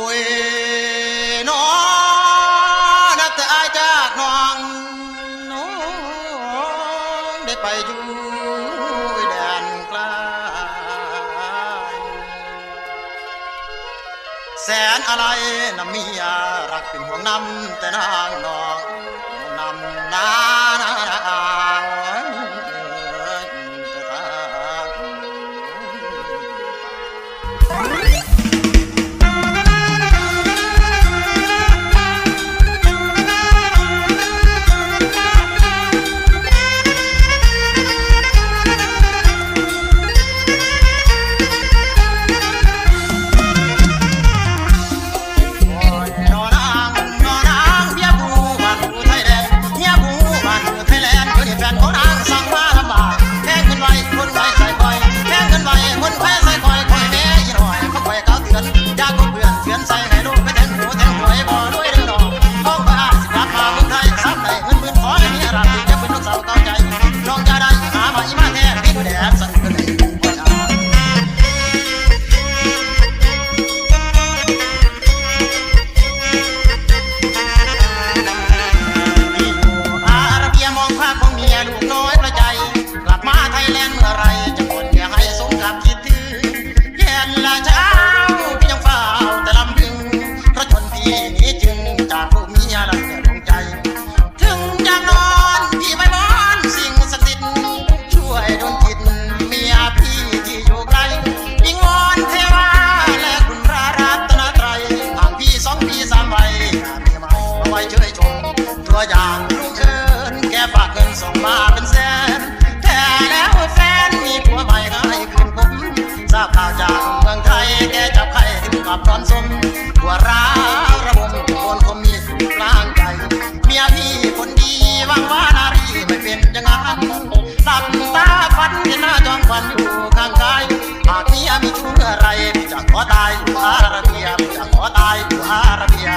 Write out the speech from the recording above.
ปุยนอนับแต่อาจากนองน้องได้ไปอยู่แดนไกลแสนอะไรน้ำมียรักเป็นห่วงน้ำแต่นางนองนำนา กับตอนสมหัวร้าระบมคนคมมีล้างใจเมียพี่คนดีวังวานารีไม่เป็นยังไงหลับตาฝันเห็นหน้าจองควันอยู่ข้างกายหากเมียมีชู้เมื่อไรจะขอตายอาระเบียจะขอตายออาระเบีย